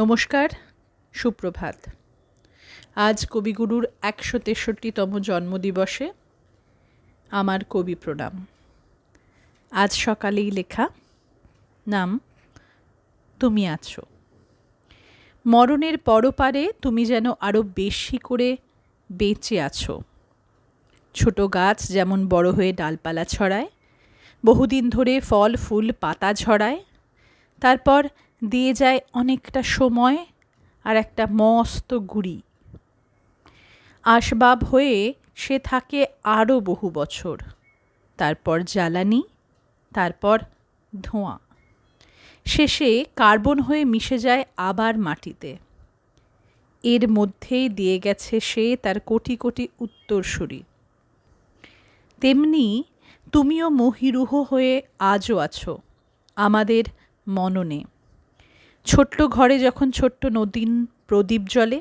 নমস্কার, সুপ্রভাত। আজ কবিগুরুর একশো তেষট্টিতম জন্মদিবসে আমার কবি প্রণাম। আজ সকালেই লেখা, নাম, তুমি আছো। মরণের পরপারে তুমি যেন আরও বেশি করে বেঁচে আছো। ছোট গাছ যেমন বড় হয়ে ডালপালা ছড়ায়, বহুদিন ধরে ফল, ফুল, পাতা ঝরায়, তারপর দিয়ে যায় অনেকটা সময় আর একটা মস্ত গুড়ি। আসবাব হয়ে সে থাকে আরও বহু বছর। তারপর জ্বালানি, তারপর ধোঁয়া। শেষে কার্বন হয়ে মিশে যায় আবার মাটিতে। এর মধ্যেই দিয়ে গেছে সে তার কোটি কোটি উত্তরসূরি। তেমনি তুমিও মহিরুহ হয়ে আজও আছো, আমাদের মননে। ছোট্ট ঘরে যখন ছোট্ট নদীন প্রদীপ জ্বলে,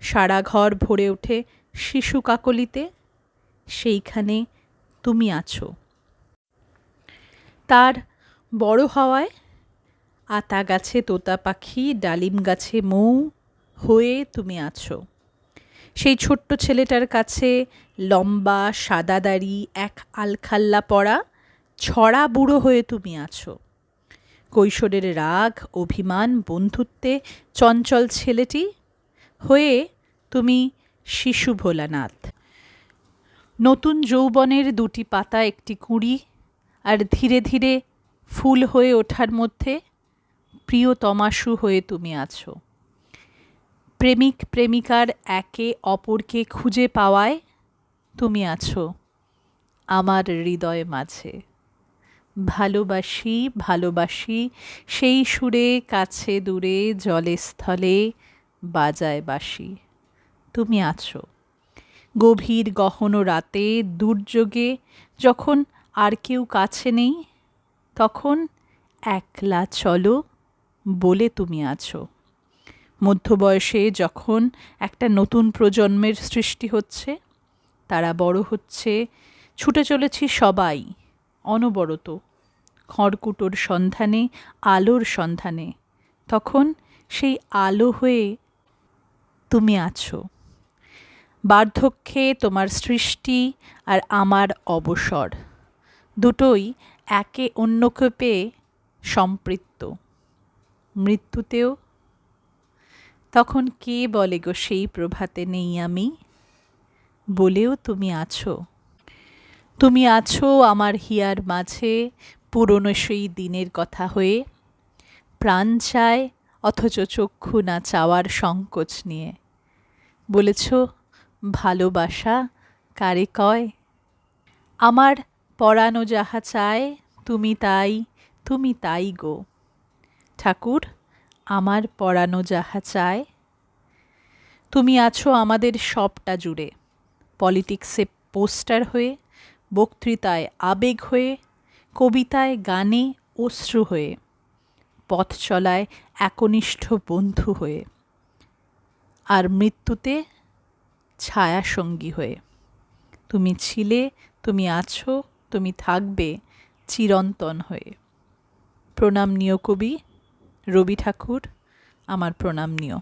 সারা ঘর ভরে ওঠে শিশু কাকলিতে, সেইখানে তুমি আছো। তার বড় হওয়ায় আতা গাছে তোতা পাখি, ডালিম গাছে মৌ হয়ে তুমি আছো। সেই ছোট্ট ছেলেটার কাছে লম্বা, সাদা দাড়ি, এক আলখাল্লা পড়া ছড়া বুড়ো হয়ে তুমি আছো। কৈশোরের রাগ, অভিমান, বন্ধুত্বে চঞ্চল ছেলেটি, হয়ে তুমি শিশু ভোলানাথ। নতুন যৌবনের দুটি পাতা, একটি কুঁড়ি, আর ধীরে ধীরে ফুল হয়ে ওঠার মধ্যে প্রিয় তমাশু হয়ে তুমি আছো। প্রেমিক, প্রেমিকার একে অপরকে খুঁজে পাওয়ায় তুমি আছো আমার হৃদয় মাঝে। ভালোবাসি ভালোবাসি। সেই সুরে, কাছে দূরে, জলে স্থলে বাজায় বাসি তুমি আছো। গভীর গহন রাতে, দুর্যোগে, যখন আর কেউ কাছে নেই, তখন একলা চলো বলে তুমি আছো। মধ্যবয়সে যখন একটা নতুন প্রজন্মের সৃষ্টি হচ্ছে, তারা বড় হচ্ছে, ছুটে চলেছি সবাই, অনবরত। খড়কুটোর সন্ধানে, আলোর সন্ধানে। তখন সেই আলো হয়ে তুমি আছো। বার্ধক্যে তোমার সৃষ্টি আর আমার অবসর। দুটোই একে অন্যকে পেয়ে সম্পৃক্ত। মৃত্যুতেও? তখন কে বলে গো সেই প্রভাতে নেই আমি? বলেও তুমি আছো। তুমি আছো আমার হিয়ার মাঝে পুরনো সেই দিনের কথা হয়ে প্রাণ চায় অথচ চক্ষু না চাওয়ার সংকোচ নিয়ে। বলেছ, ভালোবাসা কারে কয়? আমার পরানো যাহা চায়, তুমি তাই তুমি তাই গো। ঠাকুর, আমার পরানো যাহা চায়? তুমি আছো আমাদের সবটা জুড়ে। পলিটিক্সে পোস্টার হয়ে, বক্তৃতায় আবেগ হয়ে কবিতায় গানে অশ্রু হয়ে, পথ চলায় একনিষ্ঠ বন্ধু হয়ে, আর মৃত্যুতে ছায়াসঙ্গী হয়ে। তুমি ছিলে, তুমি আছো, তুমি থাকবে চিরন্তন হয়ে। প্রণাম নিয় কবি, রবি ঠাকুর, আমার প্রণাম নিয়